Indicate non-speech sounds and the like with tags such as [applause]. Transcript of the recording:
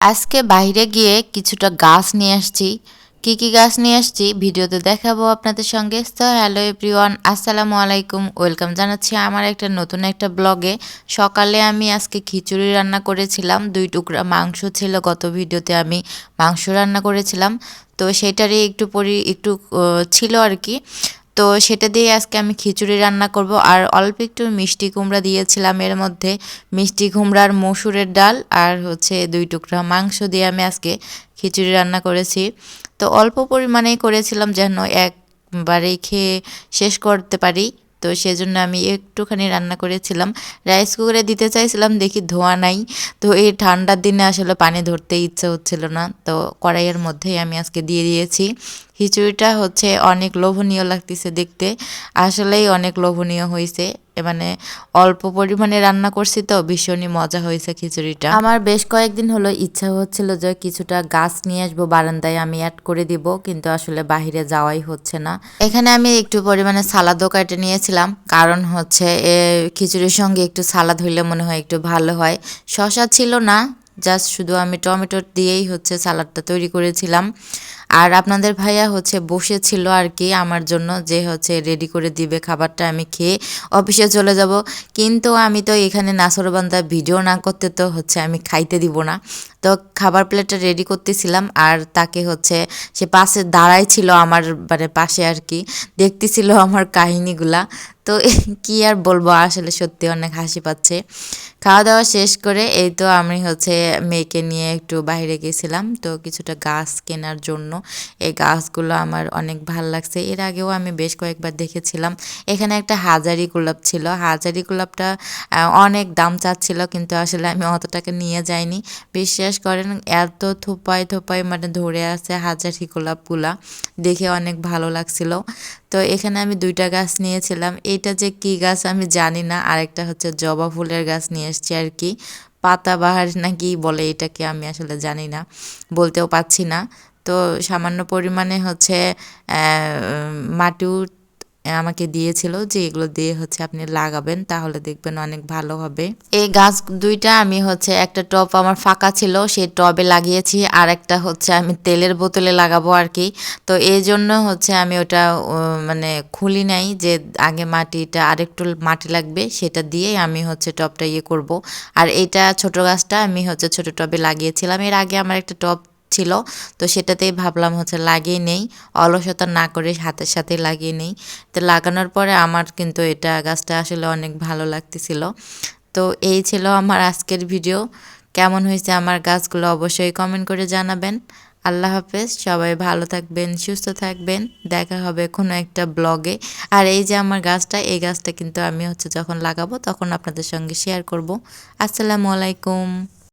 আজকে বাইরে গিয়ে কিছুটা গাছ নিয়ে আসছি। কি কি গাছ নিয়ে আসছি ভিডিওতে দেখাবো আপনাদের সঙ্গে। তো হ্যালো এভরিওয়ান আসসালামু আলাইকুম। ওয়েলকাম জানাচ্ছি আমার একটা নতুন একটা ব্লগে। সকালে আমি আজকে খিচুড়ি রান্না করেছিলাম। দুই টুকরা মাংস ছিল, গত ভিডিওতে আমি মাংস রান্না করেছিলাম। তো সেটারই একটু পরি, একটু ছিল আর কি। তো সেটা দিয়ে আজকে আমি খিচুড়ি রান্না করব। আর অল্প একটু মিষ্টি কুমড়া দিয়েছিলাম এর মধ্যে। মিষ্টি কুমড়ার মসুরের ডাল আর হচ্ছে দুই টুকরা মাংস দিয়ে আমি আজকে খিচুড়ি রান্না করেছি। তো অল্প পরিমাণেই করেছিলাম যেন একবারেই খেয়ে শেষ করতে পারি। তো সেজন্য আমি একটুখানি রান্না করেছিলাম। রাইস কুকারে দিতে চাইছিলাম, দেখি ধোয়া নাই। তো এই ঠান্ডার দিনে আসলে পানি ধরতে ইচ্ছে হচ্ছিল না। তো কড়াইয়ের মধ্যেই আমি আজকে দিয়ে দিয়েছি। খিচুড়িটা হচ্ছে অনেক লোভনীয় লাগতেছে দেখতে। আসলেই অনেক লোভনীয় হয়েছে মানে অল্প পরিমাণে রান্না করছি তো, ভীষণই মজা হয়েছে খিচুড়িটা। আমার বেশ কয়েকদিন হলো ইচ্ছা হচ্ছিল যে কিছুটা গাছ নিয়ে আসব, বারান্দায় আমি অ্যাড করে দিব, কিন্তু আসলে বাহিরে যাওয়াই হচ্ছে না। এখানে আমি একটু পরিমাণে সালাদও কেটে নিয়েছিলাম, কারণ হচ্ছে খিচুড়ির সঙ্গে একটু সালাদ হইলে মনে হয় একটু ভালো হয়। শশা ছিল না জাস্ট শুধু আমি টমেটো দিয়েই হচ্ছে সালাডটা তৈরি করেছিলাম। আর আপনাদের ভাইয়া হচ্ছে বসেছিল আর কি আমার জন্য, যে হচ্ছে রেডি করে দিবে খাবারটা আমি খেয়ে অফিসে চলে যাব। কিন্তু আমি তো এখানে নাসরবান্ধা ভিডিও না করতে তো হচ্ছে আমি খাইতে দিব না। তো খাবার প্লেটটা রেডি করতেছিলাম আর তাকে হচ্ছে সে পাশে দাঁড়াই ছিল আমার মানে পাশে আর কি, দেখতেছিল আমার কাহিনীগুলা। তো [laughs] কি আর বলব, আসলে সত্যি অনেক হাসি পাচ্ছে। খাওয়া দাওয়া শেষ করে এই তো আমি হচ্ছে মেয়েকে নিয়ে একটু বাইরে গেছিলাম। তো কিছুটা গাছ কেনার জন্য এই গাছগুলো আমার অনেক ভালো লাগছে। এর আগেও আমি বেশ কয়েকবার দেখেছিলাম। এখানে একটা হাজারি গোলাপ ছিল। হাজারি গোলাপটা অনেক দাম চাচ্ছিল কিন্তু আসলে আমি অত টাকা নিয়ে যাইনি। বিশ্বাস করেন, এত থোপায় থোপায় মানে ধরে আছে হাজারি গোলাপগুলা। দেখে অনেক ভালো লাগছিল। তো এখানে আমি দুইটা গাছ নিয়েছিলাম। এইটা যে কি গাছ আমি জানি না। আরেকটা হচ্ছে জবা ফুলের গাছ নিয়ে এসেছি আর কি। পাতাবাহার না কি বলে এটাকে আমি আসলে জানি না। বলতেও পাচ্ছি না। তো সামান্য পরিমাণে হচ্ছে মাটিও আমাকে দিয়েছিল যে এগুলো দিয়ে হচ্ছে আপনি লাগাবেন, তাহলে দেখবেন অনেক ভালো হবে। এই গাছ দুইটা আমি হচ্ছে একটা টব আমার ফাঁকা ছিল, সেই টবে লাগিয়েছি আর একটা হচ্ছে আমি তেলের বোতলে লাগাবো আর কি তো এই জন্য হচ্ছে আমি ওটা মানে খুলি নাই যে আগে মাটিটা আরেকটু মাটি লাগবে, সেটা দিয়েই আমি হচ্ছে টবটা ইয়ে করব। আর এটা ছোট গাছটা আমি হচ্ছে ছোট টবে লাগিয়েছিলাম, এর আগে আমার একটা টব ছিল। তো সেটাতেই ভাবলাম হচ্ছে লাগিয়ে নেই। অলসতা না করে হাতের সাথে লাগিয়ে নেই। তো লাগানোর পরে আমার কিন্তু এটা গাছটা আসলে অনেক ভালো লাগতেছিল। তো এই ছিল আমার আজকের ভিডিও। কেমন হয়েছে আমার গাছগুলো অবশ্যই কমেন্ট করে জানাবেন। আল্লাহ হাফেজ, সবাই ভালো থাকবেন, সুস্থ থাকবেন। দেখা হবে কোনো একটা ব্লগে আর এই যে আমার গাছটা, এই গাছটা কিন্তু আমি হচ্ছে যখন লাগাবো তখন আপনাদের সঙ্গে শেয়ার করব। আসসালামু আলাইকুম।